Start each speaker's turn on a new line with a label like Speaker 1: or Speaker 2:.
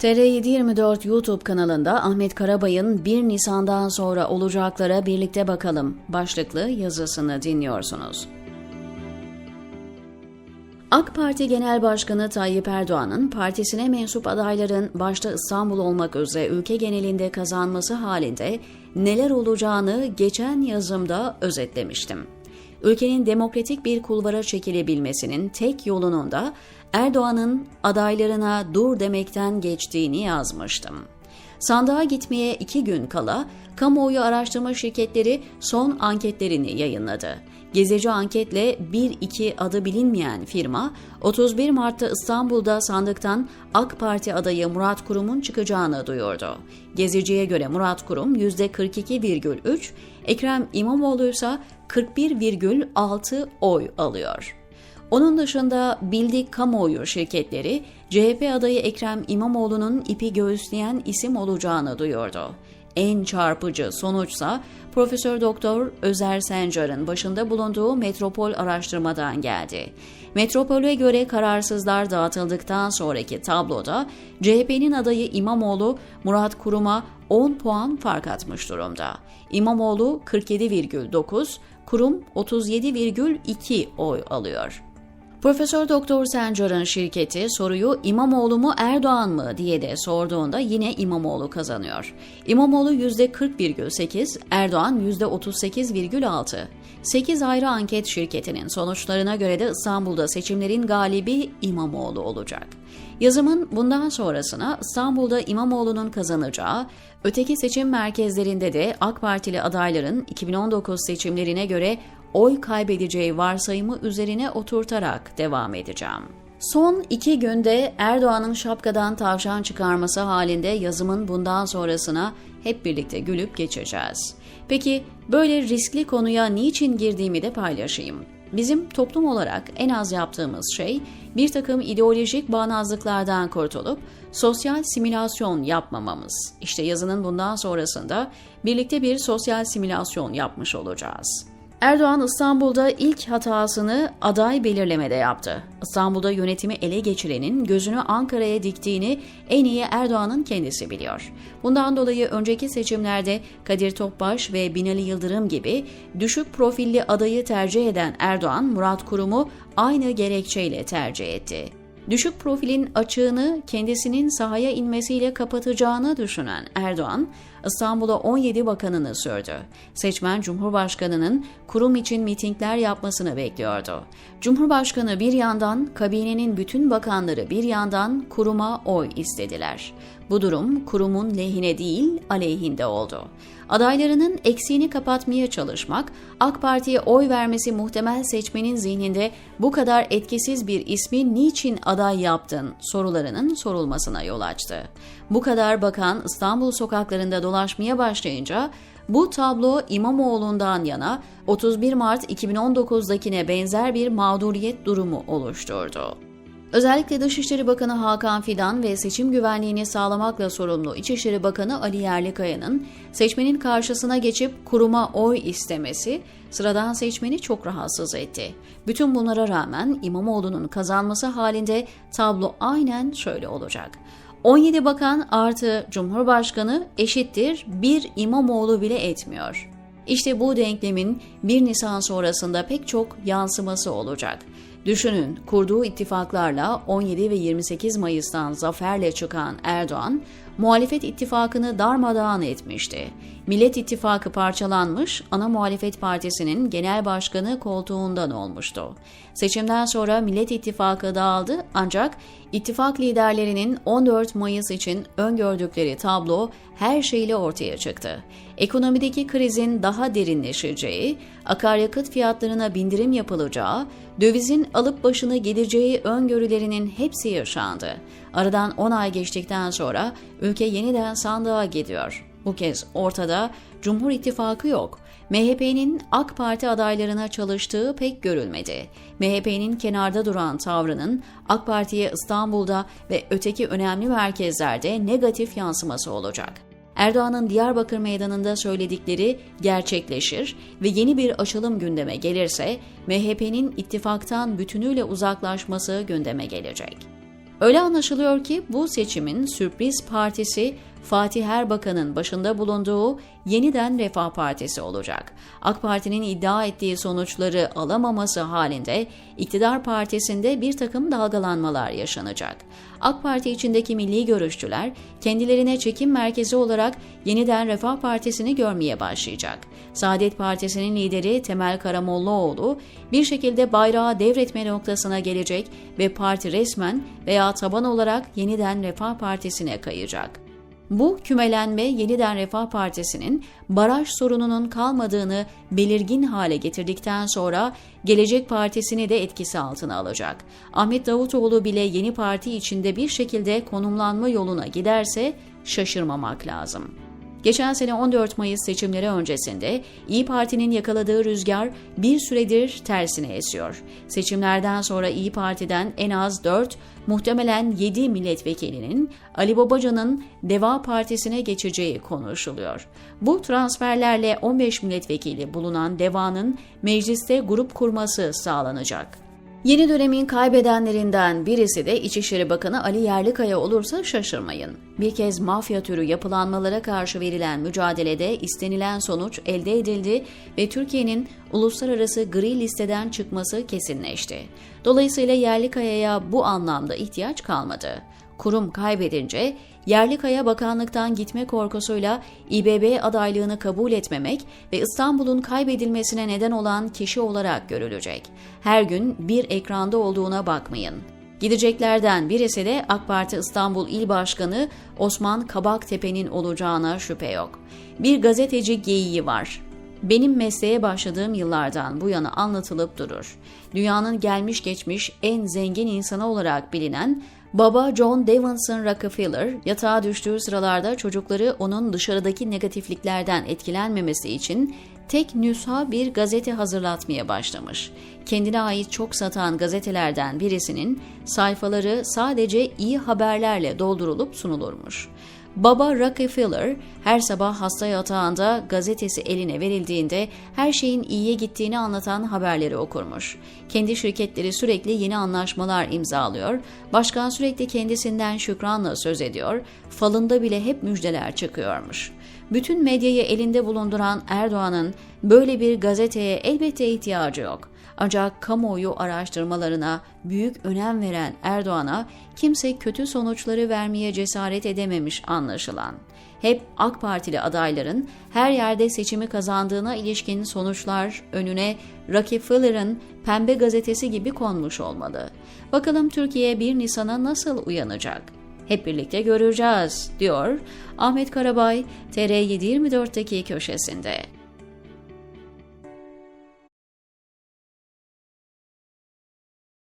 Speaker 1: TR724 YouTube kanalında Ahmet Karabay'ın 1 Nisan'dan sonra olacaklara birlikte bakalım başlıklı yazısını dinliyorsunuz. AK Parti Genel Başkanı Tayyip Erdoğan'ın partisine mensup adayların başta İstanbul olmak üzere ülke genelinde kazanması halinde neler olacağını geçen yazımda özetlemiştim. Ülkenin demokratik bir kulvara çekilebilmesinin tek yolunun da Erdoğan'ın adaylarına dur demekten geçtiğini yazmıştım. Sandığa gitmeye iki gün kala kamuoyu araştırma şirketleri son anketlerini yayınladı. Gezici anketle 1-2 adı bilinmeyen firma 31 Mart'ta İstanbul'da sandıktan AK Parti adayı Murat Kurum'un çıkacağını duyurdu. Geziciye göre Murat Kurum %42,3, Ekrem İmamoğlu ise 41,6 oy alıyor. Onun dışında Bildik Kamuoyu şirketleri CHP adayı Ekrem İmamoğlu'nun ipi göğüsleyen isim olacağını duyurdu. En çarpıcı sonuçsa Profesör Doktor Özer Sencar'ın başında bulunduğu Metropol araştırmadan geldi. Metropol'e göre kararsızlar dağıtıldıktan sonraki tabloda CHP'nin adayı İmamoğlu Murat Kurum'a 10 puan fark atmış durumda. İmamoğlu 47,9, Kurum 37,2 oy alıyor. Profesör Doktor Sencar'ın şirketi soruyu İmamoğlu mu Erdoğan mı diye de sorduğunda yine İmamoğlu kazanıyor. İmamoğlu %40,8, Erdoğan %38,6. 8 ayrı anket şirketinin sonuçlarına göre de İstanbul'da seçimlerin galibi İmamoğlu olacak. Yazımın bundan sonrasına İstanbul'da İmamoğlu'nun kazanacağı, öteki seçim merkezlerinde de AK Partili adayların 2019 seçimlerine göre oy kaybedeceği varsayımı üzerine oturtarak devam edeceğim. Son iki günde Erdoğan'ın şapkadan tavşan çıkarması halinde yazımın bundan sonrasına hep birlikte gülüp geçeceğiz. Peki böyle riskli konuya niçin girdiğimi de paylaşayım. Bizim toplum olarak en az yaptığımız şey bir takım ideolojik bağnazlıklardan kurtulup sosyal simülasyon yapmamamız. İşte yazının bundan sonrasında birlikte bir sosyal simülasyon yapmış olacağız. Erdoğan İstanbul'da ilk hatasını aday belirlemede yaptı. İstanbul'da yönetimi ele geçirenin gözünü Ankara'ya diktiğini en iyi Erdoğan'ın kendisi biliyor. Bundan dolayı önceki seçimlerde Kadir Topbaş ve Binali Yıldırım gibi düşük profilli adayı tercih eden Erdoğan, Murat Kurum'u aynı gerekçeyle tercih etti. Düşük profilin açığını kendisinin sahaya inmesiyle kapatacağını düşünen Erdoğan, İstanbul'a 17 bakanını sürdü. Seçmen Cumhurbaşkanı'nın kurum için mitingler yapmasını bekliyordu. Cumhurbaşkanı bir yandan, kabinenin bütün bakanları bir yandan kuruma oy istediler. Bu durum kurumun lehine değil, aleyhinde oldu. Adaylarının eksiğini kapatmaya çalışmak, AK Parti'ye oy vermesi muhtemel seçmenin zihninde bu kadar etkisiz bir ismi niçin aday yaptın sorularının sorulmasına yol açtı. Bu kadar bakan İstanbul sokaklarında dolaşmaya başlayınca bu tablo İmamoğlu'ndan yana 31 Mart 2019'dakine benzer bir mağduriyet durumu oluşturdu. Özellikle Dışişleri Bakanı Hakan Fidan ve seçim güvenliğini sağlamakla sorumlu İçişleri Bakanı Ali Yerlikaya'nın seçmenin karşısına geçip kuruma oy istemesi sıradan seçmeni çok rahatsız etti. Bütün bunlara rağmen İmamoğlu'nun kazanması halinde tablo aynen şöyle olacak. 17 bakan artı Cumhurbaşkanı eşittir bir İmamoğlu bile etmiyor. İşte bu denklemin 1 Nisan sonrasında pek çok yansıması olacak. Düşünün kurduğu ittifaklarla 17 ve 28 Mayıs'tan zaferle çıkan Erdoğan, muhalefet ittifakını darmadağın etmişti. Millet İttifakı parçalanmış, ana muhalefet partisinin genel başkanı koltuğundan olmuştu. Seçimden sonra Millet İttifakı dağıldı ancak ittifak liderlerinin 14 Mayıs için öngördükleri tablo her şeyle ortaya çıktı. Ekonomideki krizin daha derinleşeceği, akaryakıt fiyatlarına bindirim yapılacağı, dövizin alıp başını gideceği öngörülerinin hepsi yaşandı. Aradan 10 ay geçtikten sonra ülke yeniden sandığa gidiyor. Bu kez ortada Cumhur İttifakı yok. MHP'nin AK Parti adaylarına çalıştığı pek görülmedi. MHP'nin kenarda duran tavrının AK Parti'ye İstanbul'da ve öteki önemli merkezlerde negatif yansıması olacak. Erdoğan'ın Diyarbakır Meydanı'nda söyledikleri gerçekleşir ve yeni bir açılım gündeme gelirse MHP'nin ittifaktan bütünüyle uzaklaşması gündeme gelecek. Öyle anlaşılıyor ki bu seçimin sürpriz partisi Fatih Erbakan'ın başında bulunduğu yeniden Refah Partisi olacak. AK Parti'nin iddia ettiği sonuçları alamaması halinde iktidar partisinde bir takım dalgalanmalar yaşanacak. AK Parti içindeki milli görüşçüler kendilerine çekim merkezi olarak yeniden Refah Partisi'ni görmeye başlayacak. Saadet Partisi'nin lideri Temel Karamollaoğlu bir şekilde bayrağı devretme noktasına gelecek ve parti resmen veya taban olarak yeniden Refah Partisi'ne kayacak. Bu kümelenme Yeniden Refah Partisi'nin baraj sorununun kalmadığını belirgin hale getirdikten sonra Gelecek Partisi'ni de etkisi altına alacak. Ahmet Davutoğlu bile yeni parti içinde bir şekilde konumlanma yoluna giderse şaşırmamak lazım. Geçen sene 14 Mayıs seçimleri öncesinde İyi Parti'nin yakaladığı rüzgar bir süredir tersine esiyor. Seçimlerden sonra İyi Parti'den en az 4, muhtemelen 7 milletvekilinin Ali Babacan'ın Deva Partisi'ne geçeceği konuşuluyor. Bu transferlerle 15 milletvekili bulunan Deva'nın mecliste grup kurması sağlanacak. Yeni dönemin kaybedenlerinden birisi de İçişleri Bakanı Ali Yerlikaya olursa şaşırmayın. Bir kez mafya türü yapılanmalara karşı verilen mücadelede istenilen sonuç elde edildi ve Türkiye'nin uluslararası gri listeden çıkması kesinleşti. Dolayısıyla Yerlikaya'ya bu anlamda ihtiyaç kalmadı. Kurum kaybedince Yerlikaya bakanlıktan gitme korkusuyla İBB adaylığını kabul etmemek ve İstanbul'un kaybedilmesine neden olan kişi olarak görülecek. Her gün bir ekranda olduğuna bakmayın. Gideceklerden birisi de AK Parti İstanbul İl Başkanı Osman Kabaktepe'nin olacağına şüphe yok. Bir gazeteci geyiği var. Benim mesleğe başladığım yıllardan bu yana anlatılıp durur. Dünyanın gelmiş geçmiş en zengin insanı olarak bilinen Baba John Davidson Rockefeller yatağa düştüğü sıralarda çocukları onun dışarıdaki negatifliklerden etkilenmemesi için tek nüsha bir gazete hazırlatmaya başlamış. Kendine ait çok satan gazetelerden birisinin sayfaları sadece iyi haberlerle doldurulup sunulurmuş. Baba Rockefeller her sabah hasta yatağında gazetesi eline verildiğinde her şeyin iyiye gittiğini anlatan haberleri okurmuş. Kendi şirketleri sürekli yeni anlaşmalar imzalıyor, başkan sürekli kendisinden şükranla söz ediyor, falında bile hep müjdeler çıkıyormuş. Bütün medyayı elinde bulunduran Erdoğan'ın böyle bir gazeteye elbette ihtiyacı yok. Ancak kamuoyu araştırmalarına büyük önem veren Erdoğan'a kimse kötü sonuçları vermeye cesaret edememiş anlaşılan. Hep AK Partili adayların her yerde seçimi kazandığına ilişkin sonuçlar önüne Rockefeller'ın Pembe Gazetesi gibi konmuş olmalı. Bakalım Türkiye 1 Nisan'a nasıl uyanacak? Hep birlikte göreceğiz, diyor Ahmet Karabay, TR724'deki köşesinde.